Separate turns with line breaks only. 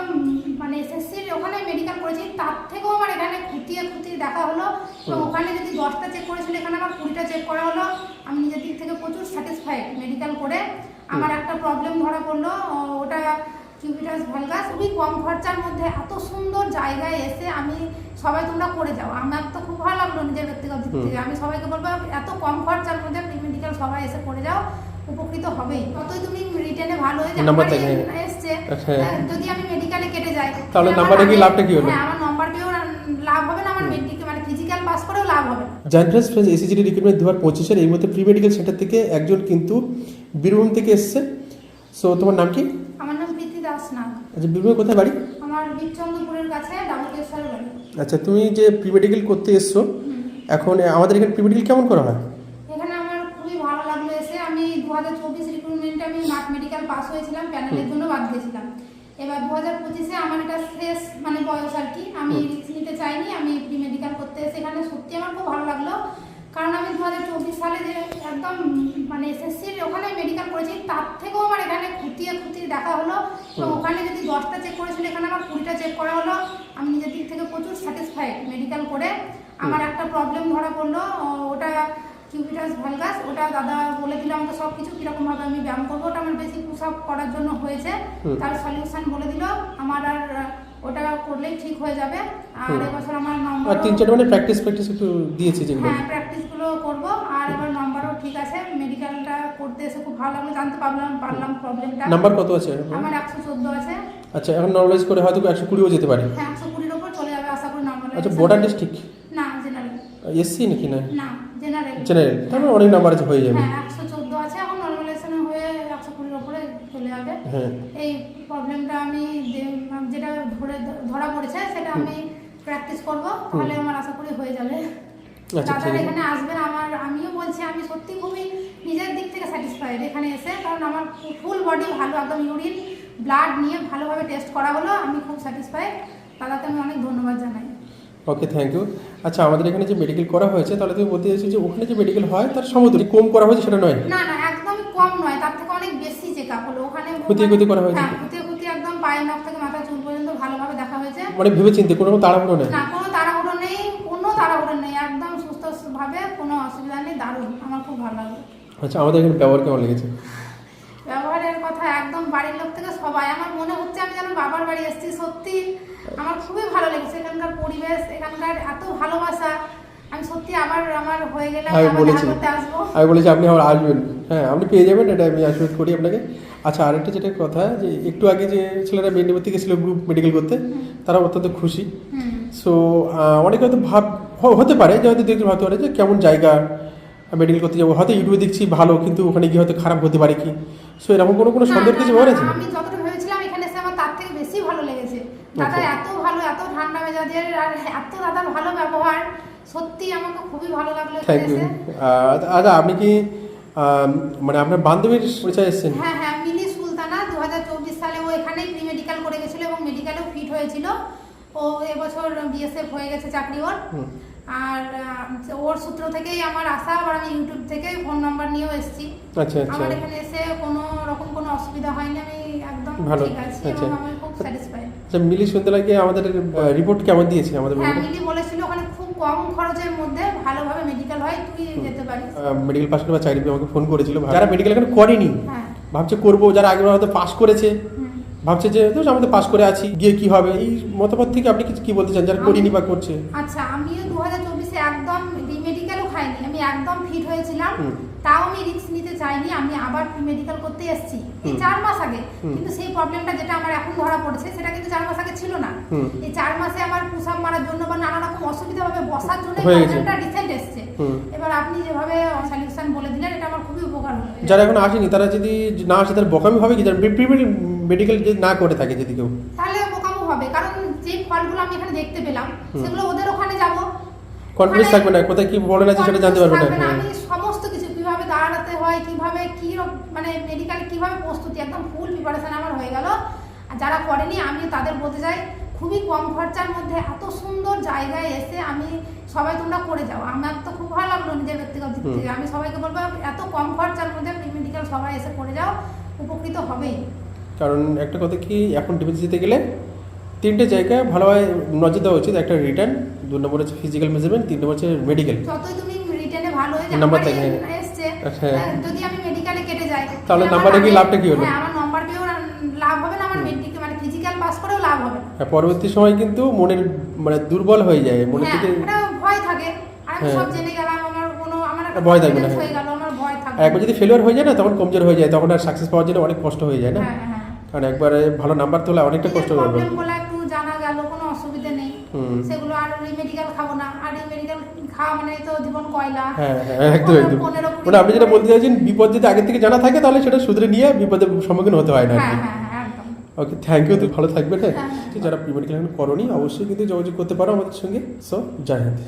একদম মানে এসএসসির ওখানে মেডিকেল করেছি তার থেকেও আমার এখানে খুঁটিয়ে খুঁটিয়ে দেখা হলো। তো ওখানে যদি দশটা চেক করেছিল এখানে আমার কুড়িটা চেক করা হলো। আমি নিজের দিক থেকে প্রচুর স্যাটিসফাইড মেডিকেল করে। আমার একটা প্রবলেম ধরা পড়ল ওটা কিউবিটাস ভালগাস খুবই কম খরচার মধ্যে এত সুন্দর জায়গায় এসে আমি সবাই তোমরা করে যাও। আমার তো খুব ভালো লাগল নিজের ব্যক্তিগত দিক। থেকে। আমি সবাইকে বলব এত কম খরচার মধ্যে প্রি মেডিকেল সবাই এসে করে যাও। উপকৃত হবেই। ততই তুমি রিটেনে ভালো হয়ে যাও
নাম্বার থাকে।
এসছে। যদি আমি মেডিকেলে কেটে যাই
তাহলে নাম্বারে কি লাভটা কি হলো?
হ্যাঁ আমার নাম্বার পেয়েও লাভ হবে না আমার মেডিকেল মানে ফিজিক্যাল পাস করেও লাভ হবে না।
ফ্রেন্স এসিজিডি রিক্রুটমেন্ট দু হাজার পঁচিশের এই মধ্যে প্রি মেডিকেল সেন্টার থেকে একজন কিন্তু বীরভূম থেকে এসছে। সো তোমার নাম কি?
আমার নাম প্রীতি দাস নাগ।
আচ্ছা বীরভূমে কোথায় বাড়ি?
আমার বীরচন্দ্রপুরের কাছে ডাবলকেশ্বর বাড়ি।
আচ্ছা তুমি যে প্রি মেডিকেল করতে এসছো এখন আমাদের এখানে প্রি মেডিকেল কেমন করা হয়?
ভালো লাগল এসে। আমি দু হাজার চব্বিশ রিক্রুটমেন্টে আমি মাঠ মেডিকেল পাস হয়েছিলাম প্যানেলের জন্য বাদ দিয়েছিলাম এবার দু হাজার পঁচিশে আমার এটা শেষ মানে বয়স আর কি। আমি। রিস্ক নিতে চাইনি আমি প্রি মেডিকেল করতে এসে এখানে সত্যি আমার খুব ভালো লাগল। কারণ আমি দু হাজার চব্বিশ সালে যে একদম মানে এসএসসির ওখানে মেডিকেল করেছি তার থেকেও আমার এখানে খুঁটিয়ে খুঁটিয়ে দেখা হলো। তো ওখানে যদি দশটা চেক করেছিল এখানে আমার কুড়িটা চেক করা হলো। আমি নিজের দিক থেকে প্রচুর স্যাটিসফাইড মেডিকেল করে। আমার একটা প্রবলেম ধরা পড়ল। ওটা কিউবিটাস ভালগাস ওটা দাদা বলে দিল আমাকে সব কিছু কীরকম ভাবে আমি ব্যায়াম করব ওটা আমার বেশি পুশ আপ করার জন্য হয়েছে। তার সলিউশন বলে দিল আমার আর ওটা করলেই ঠিক হয়ে যাবে। আর। এবছর আমার
আর
নম্বর
তিন চারটে মানে প্র্যাকটিস প্র্যাকটিস একটু দিয়েছে যেগুলো।
হ্যাঁ প্র্যাকটিসগুলো করব। আর এবার নাম্বারও ঠিক আছে মেডিকেলটা করতে এসে খুব ভালো লাগল জানতে পারলাম পারলাম প্রবলেমটা
নাম্বার কত আছে?
আমার একশো চোদ্দ আছে।
আচ্ছা এখন নর্মালাইজ করে হয়তো একশো কুড়িও যেতে পারে।
হ্যাঁ একশো কুড়ির ওপর চলে যাবে আশা করি নাম্বার
আচ্ছা বর্ডার ডিস্ট্রিক্ট
না জেনারেল
এসসি নাকি না?
না। জেনারেল
মানে অনেক নাম্বার আছে হয়ে যাবে।
হ্যাঁ একশো চোদ্দ আছে এখন নর্মালাইজেশন হয়ে একশো কুড়ির ওপরে চলে যাবে।
হ্যাঁ।
এই প্রবলেমটা আমি যেটা ধরে ধরা পড়েছে সেটা আমি প্র্যাকটিস করব তাহলে আমার আশা করি হয়ে যাবে।
আচ্ছা
দাদারা এখানে আসবেন আমার আমিও বলছি আমি সত্যি খুবই নিজের দিক থেকে স্যাটিসফাইড এখানে এসে কারণ আমার ফুল বডি ভালো একদম ইউরিন ব্লাড নিয়ে ভালোভাবে টেস্ট করা হলো আমি খুব স্যাটিসফাইড দাদাকে আমি অনেক ধন্যবাদ জানাই।
ওকে থ্যাংক ইউ আচ্ছা আমাদের এখানে যে মেডিকেল করা হয়েছে তাহলে তুমি বলতে চাইছো যে ওখানে যে মেডিকেল হয় তার সমতুল্য কম করা হয়েছে সেটা নয়?
না না একদমই কম নয়। তার থেকে অনেক বেশি চেক আপ হলো ওখানে
খুঁটিয়ে খুঁটিয়ে করা হয়েছে?
হ্যাঁ খুঁটিয়ে খুঁটিয়ে একদম পায়ের নখ থেকে মাথা চুল পর্যন্ত ভালোভাবে দেখা হয়েছে।
মানে ভেবে চিন্তে কোনো তাড়াহুড়ো নেই?
না কোনো তাড়াহুড়ো নেই কোনো তাড়াহুড়ো নেই। একদম সুস্থ ভাবে কোনো অসুবিধা নেই দারুণ। আমার খুব ভালো লাগল।
আচ্ছা আমাদের এখানে ব্যবহার কেমন লেগেছে?
একদম বাড়ির লোক থেকে সবাই। আমার মনে হচ্ছে আমি যেন বাবার বাড়ি এসেছি সত্যি। আমার খুবই ভালো লেগেছে এখানকার পরিবেশ এখানকার এত ভালোবাসা। আমি সত্যি আবার আমার হয়ে গেলে আমি
বলেছি। আমি বলেছি আপনি আমার আসবেন। হ্যাঁ আপনি পেয়ে যাবেন এটা আমি আশীর্বাদ করি আপনাকে। আচ্ছা আরেকটা যেটা কথা যে একটু আগে যে ছেলেরা মেদিনীপুর থেকে ছিল গ্রুপ মেডিকেল করতে তারা অত্যন্ত খুশি। সো অনেকে হয়তো ভাব হতে পারে যে হয়তো দেখতে ভাবতে পারে যে কেমন জায়গা মেডিকেল করতে যাব। হয়তো ইউটিউবে দেখছি ভালো কিন্তু ওখানে গিয়ে হয়তো খারাপ হতে পারে কি? সো এরকম কোনো কোনো সন্দেহ কিছু
না,
আছে
আমি যতটা ভেবেছিলাম এখানে এসে আমার তার থেকে বেশি ভালো লেগেছে। দাদা
আচ্ছা।
এত ভালো এত ঠান্ডা মেজাজের আর এত দাদার ভালো ব্যবহার সত্যি আমাকে খুবই ভালো লাগল
থ্যাংক ইউ আচ্ছা আপনি কি মানে আপনার বান্ধবীর পরিচয় এসেছেন?
হ্যাঁ হ্যাঁ মিলি সুলতানা দু হাজার চব্বিশ সালে ও এখানেই প্রি মেডিকেল করে গেছিল এবং মেডিকেলেও ফিট হয়েছিল। ও এবছর বিএসএফ হয়ে গেছে চাকরি ওর। আর ওর সূত্র থেকেই আমার আশা আবার আমি ইউটিউব থেকে ফোন নাম্বার নিয়েও এসেছি।
আচ্ছা আচ্ছা।
আমার এখানে এসে কোনো রকম কোনো অসুবিধা হয়নি আমি একদম
ভালো,
ঠিক আছি
আচ্ছা।
আমি খুব স্যাটিসফাইড
আচ্ছা মিলি সুন্দরলাকে আমাদের রিপোর্ট কেমন দিয়েছে আমাদের
হ্যাঁ মিলি বলেছিল ওখানে খুব কম খরচের মধ্যে ভালোভাবে মেডিকেল হয় তুই যেতে পারিস।
মেডিকেল পাস করে বা চাকরি আমাকে ফোন করেছিল যারা মেডিকেল এখানে করেনি
হ্যাঁ।
ভাবছে করব যারা আগে হয়তো পাস করেছে। ভাবছে যে তো আমাদের পাস করে আছি গিয়ে কি হবে? এই মতামত থেকে আপনি কিছু কি বলতে চান যারা করিনি বা করছে?
আচ্ছা আমিও দু হাজার চব্বিশে একদম মেডিকেলও খাইনি। আমি একদম ফিট হয়েছিলাম। তাও আমি রিস্ক নিতে চাইনি। আমি আবার মেডিকেল করতে এসেছি। এই। চার মাস আগে। কিন্তু সেই প্রবলেমটা যেটা আমার এখন ধরা পড়ছে সেটা কিন্তু চার মাস আগে ছিল না। এই চার মাসে আমার পুষাপ মারার জন্য বা নানা রকম অসুবিধা ভাবে বসার জন্য প্রবলেমটা রিসেন্ট এসছে। এবার আপনি যেভাবে সলিউশন বলে দিলেন এটা আমার খুবই উপকার হলো।
যারা এখন আসেনি তারা যদি না আসে তার বকামি হবে কি? যারা মেডিকেল যদি না করে থাকে যদি কেউ?
তাহলে বোকামো হবে। কারণ যে ফলগুলো আমি এখানে দেখতে পেলাম সেগুলো ওদের ওখানে যাব।
কনফিডেন্স থাকবে না কোথায় কি বলেন আছে সেটা জানতে পারবে না।
আমি সমস্ত কিছু কীভাবে দাঁড়াতে হয় কীভাবে কি মানে মেডিকেল কীভাবে প্রস্তুতি একদম ফুল প্রিপারেশন আমার হয়ে গেল। আর যারা করেনি আমি তাদের বলতে চাই খুবই কম খরচার মধ্যে এত সুন্দর জায়গায় এসে আমি সবাই তোমরা করে যাও। আমার তো খুব ভালো লাগল নিজের ব্যক্তিগত দিক থেকে। আমি সবাইকে বলব এত কম খরচার মধ্যে মেডিকেল সবাই এসে করে যাও উপকৃত হবেই।
কারণ একটা কথা কি এখন ডিফেন্স দিতে গেলে তিনটে জায়গায় ভালোভাবে নজর দেওয়া উচিত। একটা রিটার্ন দু নম্বর হচ্ছে ফিজিক্যাল মেজারমেন্ট তিন নম্বর হচ্ছে মেডিকেল
হয়ে
নাম্বার থাকে, হ্যাঁ।
হ্যাঁ, যদি আমি মেডিকেলে কেটে যাই
তাহলে নাম্বারে কি লাভটা কি হলো?
হ্যাঁ আমার নাম্বার পেয়েও লাভ হবে না আমার মেডিকেল মানে ফিজিক্যাল পাস করেও লাভ হবে না।
পরবর্তী সময় কিন্তু মনের মানে দুর্বল হয়ে যায়
হ্যাঁ
থেকে
ভয় থাকে। আমি
হ্যাঁ।
সব জেনে গেলাম আমার কোনো আমার
ভয় থাকবে না,
confidence
হ্যাঁ।
হয়ে ভয় থাকবে।
আর একবার যদি ফেলিওর হয়ে যায় না তখন কমজোর হয়ে যায় তখন আর সাকসেস পাওয়ার জন্য অনেক কষ্ট হয়ে যায় না।
হ্যাঁ হ্যাঁ।
কারণ একবারে ভালো নাম্বার তোলা অনেকটা কষ্ট হবে
প্রবলেম বলে একটু জানা গেল কোনো অসুবিধা নেই
হুম।
সেগুলো আর মেডিকেল খাব না। আর মেডিকেল খাওয়া মানে তো জীবন কয়লা।
হ্যাঁ হ্যাঁ একদম একদম। মানে আপনি যেটা বলতে চাইছেন বিপদ যদি আগে থেকে জানা থাকে তাহলে সেটা শুধরে নিয়ে বিপদের সম্মুখীন হতে হয় না আর
হ্যাঁ
কি
হ্যাঁ হ্যাঁ
ওকে থ্যাংক ইউ ভালো থাকবে হ্যাঁ।
হ্যাঁ।
যারা প্রি মেডিকেল করনি অবশ্যই কিন্তু যোগাযোগ করতে পারো আমাদের সঙ্গে। সো জয় হিন্দ।